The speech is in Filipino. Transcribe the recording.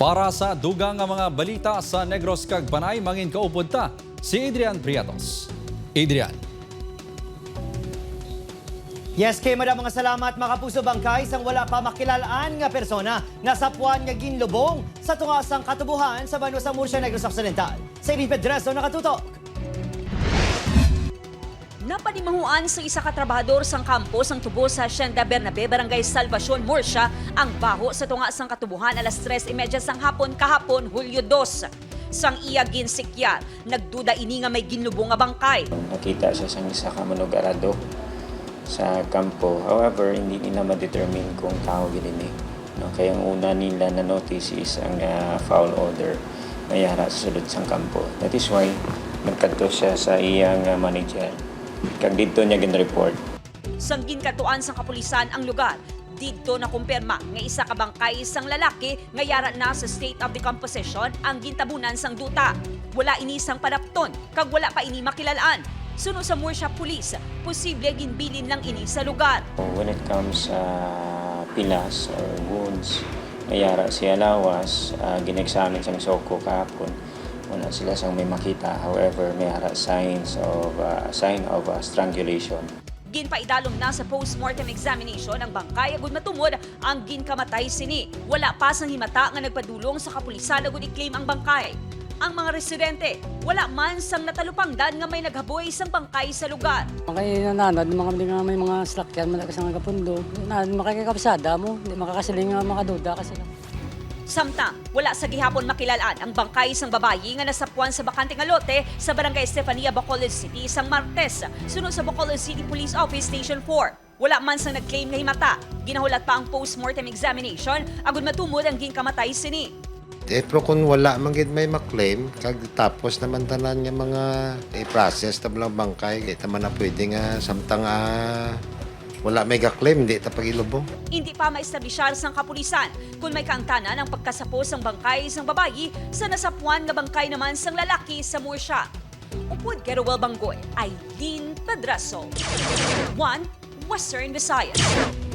Para sa dugang nga mga balita sa Negros kag Banay mangin kaupod ta si Adrian Briatos. Adrian. Yes, kay madam mga salamat mga kapuso bangkay sang wala pa makilalaan nga persona nga sapuan nga ginlubong sa tungasang katubuhan sa banwa sa Murcia Negros Occidental. Sa Irene Pedreso nakatutok. Napanimahuan sa isa ka trabahador sang kampo sang tubo sa Hacienda Bernabe, Barangay Salvacion, Murcia, ang baho sa tunga sang katubuhan alas 3.30 sang hapon kahapon, Hulyo 2. Sang iya ginsikyar, nagduda ini nga may ginlubong nga bangkay. nakita siya sa isa ka manugarado sa kampo. However, hindi nila ma-determine kung tao gini. No? Kaya ang una nila na notice is ang ah, foul odor na yara sa sulod sang kampo. That is why nagkanto siya sa iyang ah, manager. Kag dito niya gin-report. Sang ginkatuan sang kapulisan ang lugar, didto na kumpirma nga isa ka bangkay isang lalaki nga yara na sa state of decomposition ang gintabunan sang duta. Wala ini sang padapton, kag wala pa ini makilalaan. Suno sa Murcia Police, posible ginbilin lang ini sa lugar. When it comes sa pilas or wounds, mayara siya lawas, uh, ginexamine sa soko kahapon. Wala sila sang may makita. However, may hara signs of uh, sign of uh, strangulation. Ginpaidalom na sa post-mortem examination ang bangkay agud matumod ang ginkamatay sini. Wala pa sang himata nga nagpadulong sa kapulisan agud i-claim ang bangkay. Ang mga residente, wala man sang natalupangdan nga may naghaboy sang bangkay sa lugar. Makay nananad, mga mga may mga slakyan, malakas ang kapundo. Na, makakakabsada mo, hindi makakasiling nga makaduda kasi lang. Samtang, wala sa gihapon makilalaan ang bangkay sang babayi nga nasapuan sa bakante nga lote sa barangay Estefania, Bacolod City sang Martes, sunod sa Bacolod City Police Office Station 4. Wala man sang nag-claim nga himata. Ginahulat pa ang post-mortem examination agud matumod ang ginkamatay sini. Eh, pero kung wala man gid may maklaim, kag tapos naman tanan nga mga i-process ta lang bangkay, kaya naman na pwede nga samtang ah, wala may ga-claim, hindi ta pagilubong. Hindi pa maistablisyar sang kapulisan kung may kaangtanan ang pagkasapos sang bangkay sang babayi sa nasapuan nga bangkay naman sang lalaki sa Murcia. Upod kay Rowel Banggoy, Aileen Pedraso. 1. Western Visayas.